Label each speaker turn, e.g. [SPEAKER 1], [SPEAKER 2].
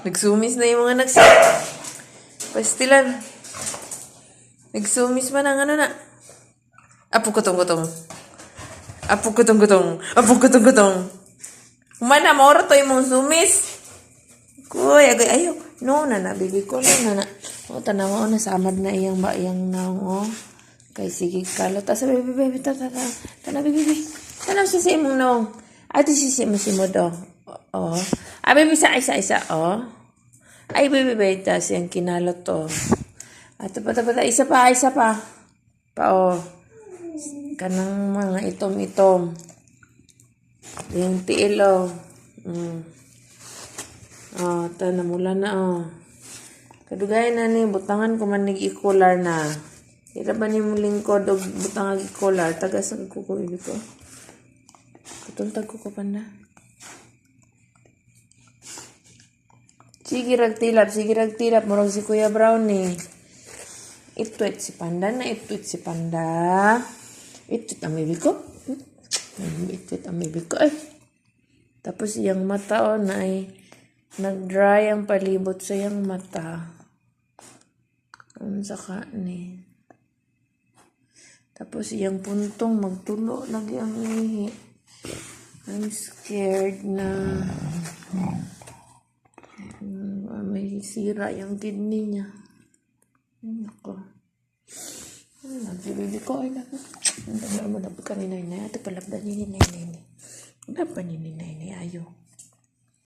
[SPEAKER 1] Nagsumis na yung mga nagsi... Pastilan. Nagsumis pa ng ano na. Apo kutong-kutong. Apo kutong-kutong. Apo kutong-kutong. Humana, maura to yung mong sumis. Kuy, agay, ayo. No, na na, bibi ko na na. O, tanawa o, nasamad na iyang ba, iyang naong, o. Kay sige, kalo. Ta, sabi, bibi, bibi, ta, ta, ta. Tana, bibi, bibi. Tana, sa imong naong. Mo si mo do. O. Ay, bibi, sa isa, isa, o. Ay, bibi, bibi, ta, siyang kinalot to. At, pa, ta, pa, ta, isa pa, isa pa. Pa, o. Kanang mga itom-itom. Yung tiilo. Mm. Oh, ta namula na oh. Kadugay na ni butangan ko man nig ikolar na. Ira ba ni mo lingkod og butang ag ikolar tagas ang ibi ko. Kutuntag ko ko panda. Sige rag tilap, sige rag tilap murag si Kuya Brownie. Ituit si Panda na ituit si Panda. Ituit ang bibi ko. Hmm? Ituit ang bibi ko. Ay, tapos yung mata o na ay nag-dry ang palibot sa yung mata. Ang saka ni. Tapos yung puntong magtulo lagi ang ihi. I'm scared na mm, may sira yung kidney niya. Nako. Ay, nagsibibi ko. Ay, nako. Ang dami mo na ka ni Nainay. Ate palabda ni ni Nainay. Pa ni ni Nainay. Ayaw.